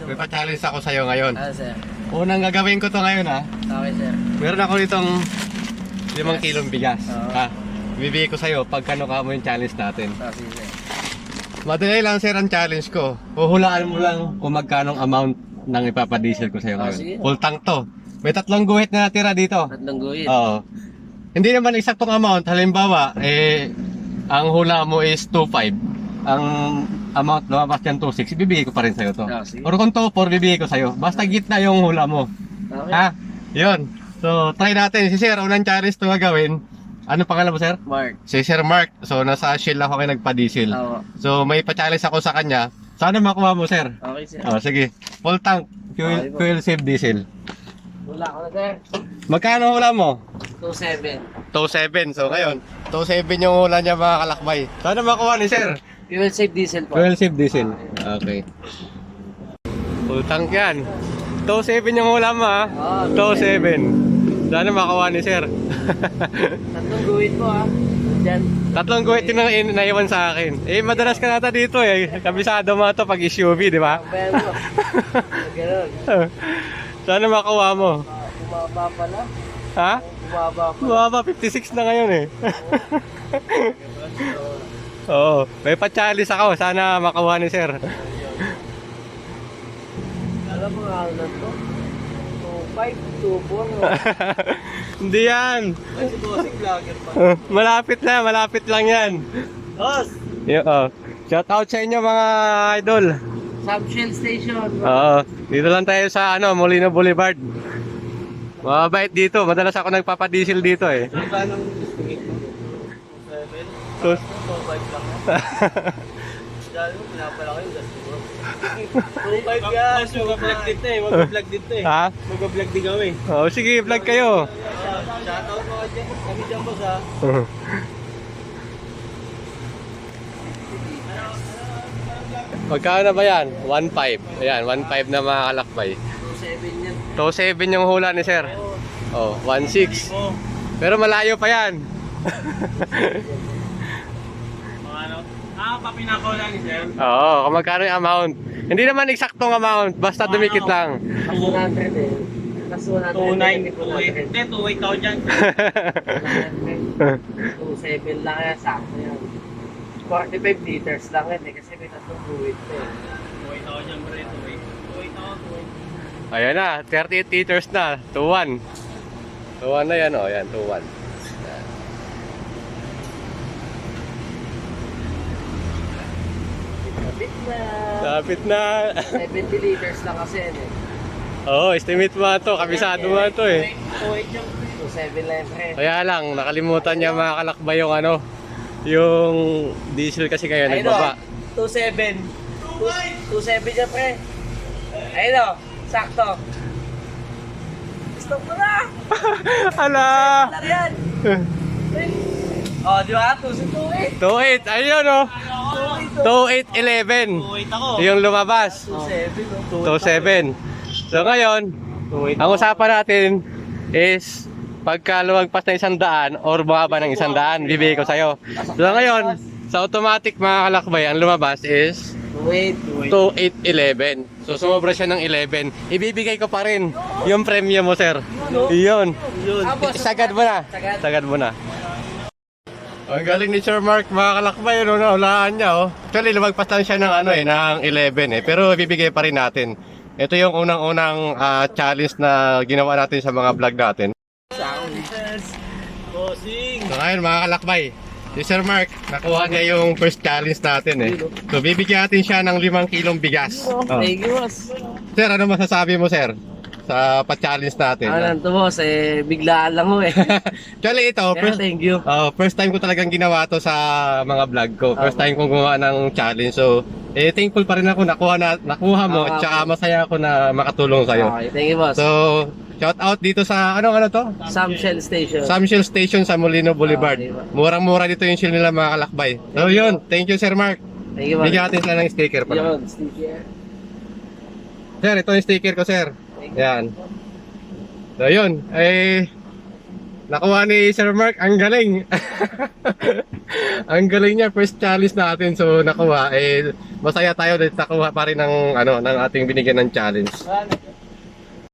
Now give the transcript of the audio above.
May pa-challenge ako sa'yo ngayon. Ah, sir. Unang gagawin ko to ngayon ha. Okay, sir. Meron ako limang Yes. kilong bigas. Oo. Ha? Bibigay ko sa'yo pag kano ka mo yung challenge natin. Ah, sige, sir. Madali lang sir ang challenge ko. Huhulaan mo lang kung magkano ang amount ng ipapadiesel ko sa'yo Ah, ngayon. sige. Full tank to. May tatlong guhit na natira dito. Tatlong guhit. Oo. Hindi naman eksaktong amount. Halimbawa, eh, ang hula mo is 2.5. Ang amount lumabas dyan 2.6. Ibibigay ko pa rin sa'yo to. Ah, sige. Or kung 2.4, bibigay ko sa'yo. Basta gitna yung hula mo. Okay. Ha? Yun. So, try natin. Si Sir, unang challenge to gagawin. Ano pangalan mo, Sir? Mark. Si Sir Mark. So, nasa Shell ako kayo nagpa-diesel. Oo. So, may pa-challenge ako sa kanya. Sana makuha mo, Sir. Okay, sir. Oh, sige. Full tank. Fuel, Okay po. fuel save diesel. Wala ko na, sir. Magkano hula mo? 2.7. 2.7. So ngayon, 2.7 yung hula niya mga kalakbay. Sana makuha ni sir. Fuel save diesel po. Fuel save diesel. Okay. Full tank yan. 2.7 yung hula mo ha. Ah, 2.7. Sana makuha ni sir. Tatlong guhit po, ah. Diyan. Tatlong guhit yung na- in- naiwan sa akin. Eh, madalas ka nata dito eh. Kabisado mo to pag SUV, di ba? Ang bayan mo. Ganun. Sana makuha mo. Bumaba pala. Ha? Bumaba pala. Bumaba 56 na ngayon eh. Oo, may pa-challenge ako. Sana makuha ni sir. Alam mo nga lang to? 2.5, 2.4. no? Hindi yan. Ay, si Bossing vlogger pa. Uh, malapit na, malapit lang yan. Boss! Yo, oh. Shout out sa inyo mga idol. Sam Shell Station. Oo, dito lang tayo sa ano, Molino Boulevard. Mabait dito, madalas ako nagpapadiesel dito eh. Magkano ang estimate mo? 7? Sus. 2.5 lang yan. Dahil mo, pinapala kayo, gas mo. 2.5 yan. Mas mag-vlog dito eh. Mag-vlog dito eh. ha? Mag-vlog din kami. Oh, sige, vlog kayo. Shoutout mo dyan. Kami dyan boss ha. Magkano na ba yan? 1.5. Ayan, 1.5 na mga kalakbay. 2.7 yan. 2.7 yung hula ni sir. Oh, 1.6. Oh. Pero malayo pa yan. Ano? Ah, pa pinakaw lang ni sir. Oo, kung magkano yung amount. Hindi naman eksaktong amount, basta dumikit lang. Plus 100 eh. Plus 100. 2.9. Hindi, 2.8 ako dyan. 2.7 lang yan. Sakto yan. 45 liters lang yan eh. Kasi may tatlong buwit eh. 2.8 ako dyan, pre. 2.8 ako, 2.8. Ayan na, 38 liters na, 2-1. 2-1 na yan, oh, yan, 2-1. Na. Lapit na. 70 liters lang kasi yan eh. Oo, oh, estimate mo to, kabisado mo to eh. 2.8 yung 2.7 lang. Kaya lang, nakalimutan niya mga kalakbay yung ano, yung diesel kasi kayo Ayun nagbaba. o, 2.7. 2.7 yan, pre. Ayun o, sakto. Stop mo na! Hala! Lang yan! O, di ba? 2.8. 2-8, ayun oh. 2-8-11. 2.8 ako. Yung lumabas. 2.7. 2-7. So ngayon, ang usapan natin is pagka lumagpas na isang daan or bumaba ng isang daan, bibigay ko sa'yo. So ngayon, sa automatic mga kalakbay, ang lumabas is 2.8. 2811. So sumobra siya ng 11. Ibibigay ko pa rin yung premium mo, sir. Iyon. Yun. Sagad mo na. Sagad mo na. Ang galing ni Sir Mark, mga kalakbay, no, naulaan niya, oh. Actually, lumagpas lang siya ng, ano, eh, ng 11, eh. Pero ibibigay pa rin natin. Ito yung unang-unang ah, challenge na ginawa natin sa mga vlog natin. Bossing. So ngayon, mga kalakbay, si Sir Mark, nakuha niya yung first challenge natin, eh. So bibigyan natin siya ng 5 kilong bigas. Oh. Thank you, boss. Sir, ano masasabi mo, sir? Sa pa-challenge natin. Ano lang to, boss? Eh, biglaan lang ho eh. Actually, ito, Pero first, thank you. oh, first time ko talagang ginawa to sa mga vlog ko. First Okay. time kong gumawa ng challenge. So, eh, thankful pa rin ako nakuha, na, nakuha mo. Okay. Tsaka masaya ako na makatulong sa'yo. Okay, thank you, boss. So, shout out dito sa, anong ano to? Sam Shell Station. Sam Shell Station sa Molino Boulevard. Ba? Murang-mura dito yung shell nila mga kalakbay. So, yun. Thank you, Sir Mark. Thank you, boss. Bigyan natin sila ng sticker pa. Yun, sticker. Sir, ito yung sticker ko, sir. Yan. So, yun. Eh, nakuha ni Sir Mark. Ang galing. ang galing niya. First challenge natin. So, nakuha. Eh, masaya tayo dahil nakuha pa rin ng, ano, ng ating binigyan ng challenge.